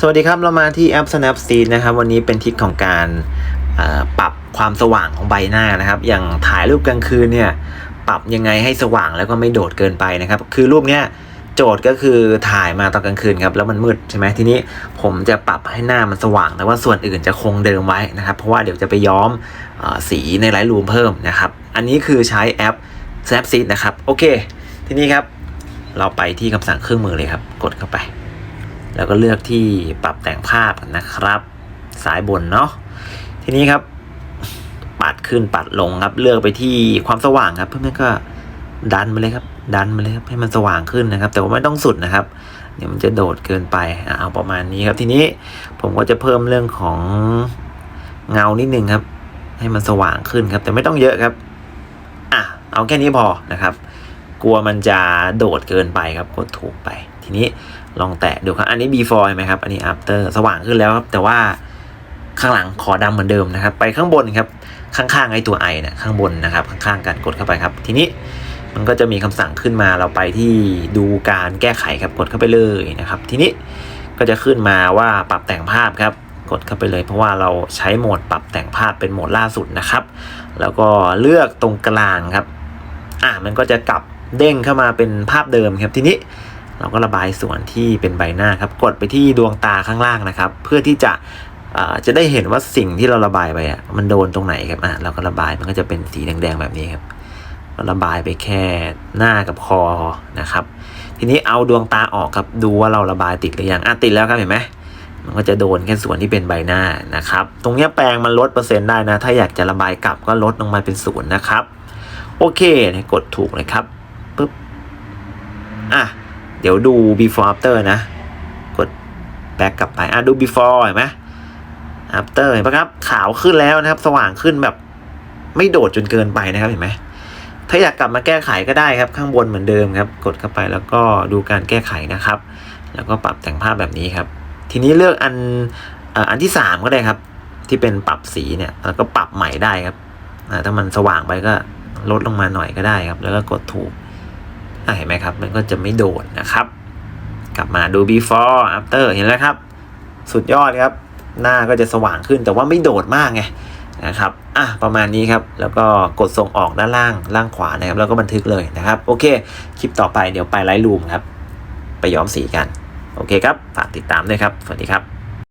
สวัสดีครับเรามาที่แอป Snapseed นะครับ วันนี้เป็นทิศของการปรับความสว่างของใบหน้านะครับ อย่างถ่ายรูปกลางคืนเนี่ยปรับยังไงให้สว่างแล้วก็ไม่โดดเกินไปนะครับ คือรูปเนี้ยโจทย์ก็คือถ่ายมาตอนกลางคืนครับแล้วมันมืดใช่ไหมทีนี้ผมจะปรับให้หน้ามันสว่าง แต่ว่าส่วนอื่นจะคงเดิมไว้นะครับ เพราะว่าเดี๋ยวจะไปย้อมอสีในไลท์รูมเพิ่มนะครับ อันนี้คือใช้แอป Snapseed นะครับโอเค ทีนี้ครับเราไปที่คำสั่งเครื่องมือเลยครับ กดเข้าไป แล้วก็เลือกที่ปรับแต่งภาพนะครับซ้ายบนเนาะทีนี้ครับ ปัดขึ้นปัดลงครับ เลือกไปที่ความสว่างครับ เพื่อนๆก็ดันมาเลยครับ ดันมาเลยครับให้มันสว่างขึ้นนะครับ แต่ว่าไม่ต้องสุดนะครับ เดี๋ยวมันจะโดดเกินไปเอาประมาณนี้ครับทีนี้ผมก็จะเพิ่มเรื่องของเงานิดนึงครับ ให้มันสว่างขึ้นครับ แต่ไม่ต้องเยอะครับอะเอาแค่นี้พอนะครับ กลัวมันจะโดดเกินไปครับกดถูกไป ทีนี้ ลองแตะดูครับ อันนี้ before ไหมครับ อันนี้ after สว่างขึ้นแล้วครับ แต่ว่าข้างหลังขอดำเหมือนเดิมนะครับ ไปข้างบนครับ ข้างๆไอ้ตัวไอเนี่ยข้างบนนะครับ ข้างๆกันกดเข้าไปครับ ทีนี้มันก็จะมีคำสั่งขึ้นมาเราไปที่ดูการแก้ไขครับกดเข้าไปเลยนะครับ ทีนี้ก็จะขึ้นมาว่าปรับแต่งภาพครับ กดเข้าไปเลย เพราะว่าเราใช้โหมดปรับแต่งภาพเป็นโหมดล่าสุดนะครับ แล้วก็เลือกตรงกลางครับ อะมันก็จะกลับเด้งเข้ามาเป็นภาพเดิมครับทีนี้ เราก็ระบายส่วนที่เป็นใบหน้าครับ กดไปที่ดวงตาข้างล่างนะครับ เพื่อที่จะจะได้เห็นว่าสิ่งที่เราระบายไปอะมันโดนตรงไหนครับอะเราก็ระบายมันก็จะเป็นสีแดงๆแบบนี้ครับระบายไปแค่หน้ากับคอนะครับ ทีนี้เอาดวงตาออกครับดูว่าเราระบายติดหรือยังอะติดแล้วครับเห็นไหมมันก็จะโดนแค่ส่วนที่เป็นใบหน้านะครับ ตรงนี้แปรงมันลดเปอร์เซ็นต์ได้นะ ถ้าอยากจะระบายกลับก็ลดลงมาเป็นศูนย์นะครับ โอเคกดถูกเลยครับปึ๊บอะ เดี๋ยวดู before after นะ กด back กลับไป อะดู before เห็นไหม after เห็นปะครับ ขาวขึ้นแล้วนะครับ สว่างขึ้นแบบ ไม่โดดจนเกินไปนะครับเห็นไหม ถ้าอยากกลับมาแก้ไขก็ได้ครับ ข้างบนเหมือนเดิมครับ กดเข้าไปแล้วก็ดูการแก้ไขนะครับ แล้วก็ปรับแต่งภาพแบบนี้ครับ ทีนี้เลือกอันอันที่สามก็ได้ครับ ที่เป็นปรับสีเนี่ย แล้วก็ปรับใหม่ได้ครับถ้ามันสว่างไปก็ลดลงมาหน่อยก็ได้ครับ แล้วก็กดถูก เห็นไหมครับ มันก็จะไม่โดดนะครับ กลับมาดู before after เห็นแล้วครับ สุดยอดครับ หน้าก็จะสว่างขึ้นแต่ว่าไม่โดดมากไงนะครับ อะ ประมาณนี้ครับ แล้วก็กดส่งออกด้านล่าง ล่างขวานะครับ แล้วก็บันทึกเลยนะครับ โอเค คลิปต่อไปเดี๋ยวไปไลท์รูมครับ ไปย้อมสีกัน โอเคครับ ฝากติดตามด้วยครับ สวัสดีครับ